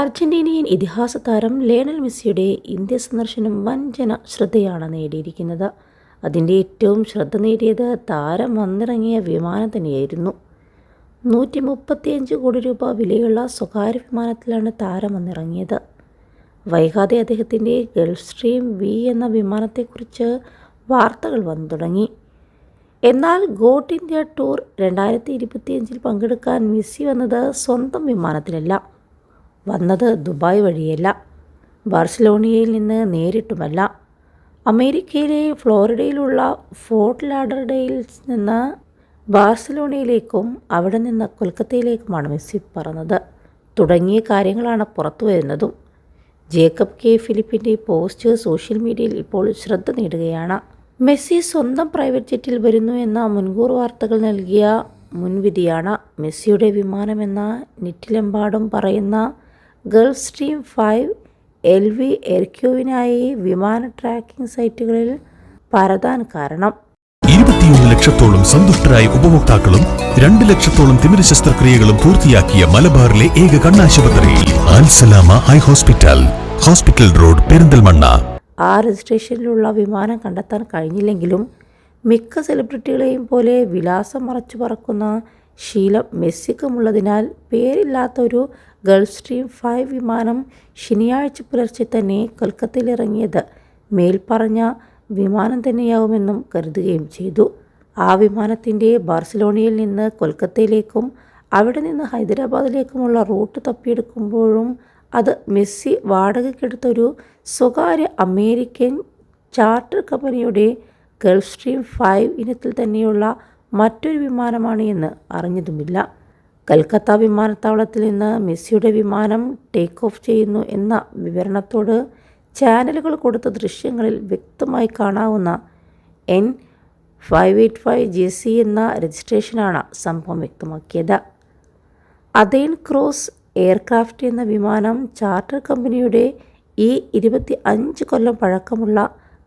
Argentinian ഇതിഹാസ താരം Lionel മെസ്സിയുടെ ഇന്ത്യ സന്ദർശനം വഞ്ചന ശ്രദ്ധയാണ് നേടിയിരിക്കുന്നത്. അതിന്റെ ഏറ്റവും ശ്രദ്ധ നേടിയത് താരം വന്നിറങ്ങിയ വിമാനം തന്നെയായിരുന്നു. നൂറ്റി മുപ്പത്തിയഞ്ച് കോടി രൂപ വിലയുള്ള സ്വകാര്യ വിമാനത്തിലാണ് താരം വന്നിറങ്ങിയത്. വൈകാതെ അദ്ദേഹത്തിന്റെ ഗൾഫ് സ്ട്രീം വി എന്ന വിമാനത്തെക്കുറിച്ച് വാർത്തകൾ വന്നു തുടങ്ങി. എന്നാൽ ഗോട്ട് ഇന്ത്യ ടൂർ രണ്ടായിരത്തി ഇരുപത്തിയഞ്ചിൽ പങ്കെടുക്കാൻ മെസ്സി വന്നത് സ്വന്തം വിമാനത്തിലല്ല. വന്നത് ദുബായ് വഴിയല്ല. ബാർസലോണിയയിൽ നിന്ന് നേരിട്ടുമല്ല. അമേരിക്കയിലെ ഫ്ലോറിഡയിലുള്ള ഫോർട്ട് ലാഡർഡയിൽ നിന്ന് ബാർസലോണയിലേക്കും അവിടെ നിന്ന് കൊൽക്കത്തയിലേക്കുമാണ് മെസ്സി പറഞ്ഞത് തുടങ്ങിയ കാര്യങ്ങളാണ് പുറത്തു വരുന്നതും. Jacob K. ഫിലിപ്പിന്റെ പോസ്റ്റ് സോഷ്യൽ മീഡിയയിൽ ഇപ്പോൾ ശ്രദ്ധ നേടുകയാണ്. മെസ്സി സ്വന്തം പ്രൈവറ്റ് ജെറ്റിൽ വരുന്നു എന്ന മുൻകൂർ വാർത്തകൾ നൽകിയ മുൻവിധിയാണ് മെസ്സിയുടെ വിമാനമെന്ന നെറ്റിലെമ്പാടും പറയുന്ന Gulfstream five L V എർക്യുവിനായി വിമാന ട്രാക്കിംഗ് സൈറ്റുകളിൽ പരതാൻ കാരണം. ഇരുപത്തിയൊന്ന് ലക്ഷത്തോളം സന്തുഷ്ടരായ ഉപഭോക്താക്കളും രണ്ട് ലക്ഷത്തോളം തിമിര ശസ്ത്രക്രിയകളും പൂർത്തിയാക്കിയ മലബാറിലെ ഏക കണ്ണാശുപത്രി Al Salama eye hospital hospital road Perinthalmanna. ആ രജിസ്ട്രേഷനിലുള്ള വിമാനം കണ്ടെത്താൻ കഴിഞ്ഞില്ലെങ്കിലും മിക്ക സെലിബ്രിറ്റികളെയും പോലെ വിലാസം മറച്ചു പറക്കുന്ന ശീലം മെസ്സിക്കുമുള്ളതിനാൽ പേരില്ലാത്ത ഒരു ഗൾഫ് സ്ട്രീം ഫൈവ് വിമാനം ശനിയാഴ്ച പുലർച്ചെ തന്നെ കൊൽക്കത്തയിലിറങ്ങിയത്. മേൽപ്പറഞ്ഞ വിമാനം തന്നെയാവുമെന്നും കരുതുകയും ചെയ്തു. ആ വിമാനത്തിന്റെ ബാർസലോണയിൽ നിന്ന് കൊൽക്കത്തയിലേക്കും അവിടെ നിന്ന് ഹൈദരാബാദിലേക്കുമുള്ള റൂട്ട് തപ്പിയെടുക്കുമ്പോഴും അത് മെസ്സി വാടകയ്ക്കെടുത്തൊരു സ്വകാര്യ അമേരിക്കൻ ചാർട്ടർ കമ്പനിയുടെ ഗൾഫ് സ്ട്രീം ഫൈവ് ഇനത്തിൽ തന്നെയുള്ള മറ്റൊരു വിമാനമാണ് എന്ന് അറിഞ്ഞതുമില്ല. കൽക്കത്ത വിമാനത്താവളത്തിൽ നിന്ന് മെസ്സിയുടെ വിമാനം ടേക്ക് ഓഫ് ചെയ്യുന്നു എന്ന വിവരണത്തോട് ചാനലുകൾ കൊടുത്ത ദൃശ്യങ്ങളിൽ വ്യക്തമായി കാണാവുന്ന N five eight five J C എന്ന രജിസ്ട്രേഷനാണ് സംഭവം വ്യക്തമാക്കിയത്. അതേൻ ക്രോസ് എയർക്രാഫ്റ്റ് എന്ന വിമാനം ചാർട്ടർ കമ്പനിയുടെ ഈ ഇരുപത്തി അഞ്ച് കൊല്ലം പഴക്കമുള്ള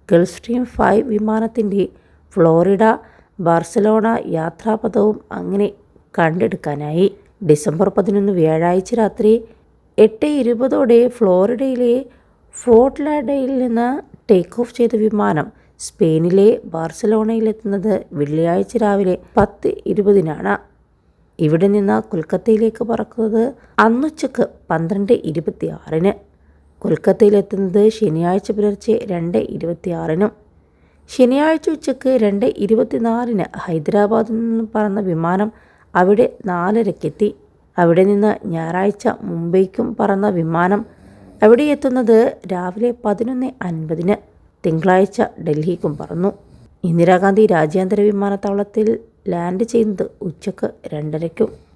ഗൾഫ് സ്ട്രീം ഫൈവ് വിമാനത്തിന്റെ ഫ്ലോറിഡ ബാർസലോണ യാത്രാപഥവും അങ്ങനെ കണ്ടെടുക്കാനായി. ഡിസംബർ പതിനൊന്ന് വ്യാഴാഴ്ച രാത്രി എട്ട് ഇരുപതോടെ ഫ്ലോറിഡയിലെ ഫോർട്ട് ലാഡയിൽ നിന്ന് ടേക്ക് ഓഫ് ചെയ്ത വിമാനം സ്പെയിനിലെ ബാർസലോണയിലെത്തുന്നത് വെള്ളിയാഴ്ച രാവിലെ പത്ത് ഇരുപതിനാണ്. ഇവിടെ നിന്ന് കൊൽക്കത്തയിലേക്ക് പറക്കുന്നത് അന്നുച്ചക്ക് പന്ത്രണ്ട് ഇരുപത്തി ആറിന് കൊൽക്കത്തയിലെത്തുന്നത് ശനിയാഴ്ച പുലർച്ചെ രണ്ട് ഇരുപത്തിയാറിനും. ശനിയാഴ്ച ഉച്ചയ്ക്ക് രണ്ട് ഇരുപത്തിനാലിന് ഹൈദരാബാദിൽ നിന്ന് പറന്ന വിമാനം അവിടെ നാലരക്കെത്തി. അവിടെ നിന്ന് ഞായറാഴ്ച മുംബൈക്കും പറന്ന വിമാനം അവിടെ എത്തുന്നത് രാവിലെ പതിനൊന്ന് അൻപതിന് തിങ്കളാഴ്ച ഡൽഹിക്കും പറന്നു. ഇന്ദിരാഗാന്ധി രാജ്യാന്തര വിമാനത്താവളത്തിൽ ലാൻഡ് ചെയ്യുന്നത് ഉച്ചയ്ക്ക് രണ്ടരയ്ക്കും.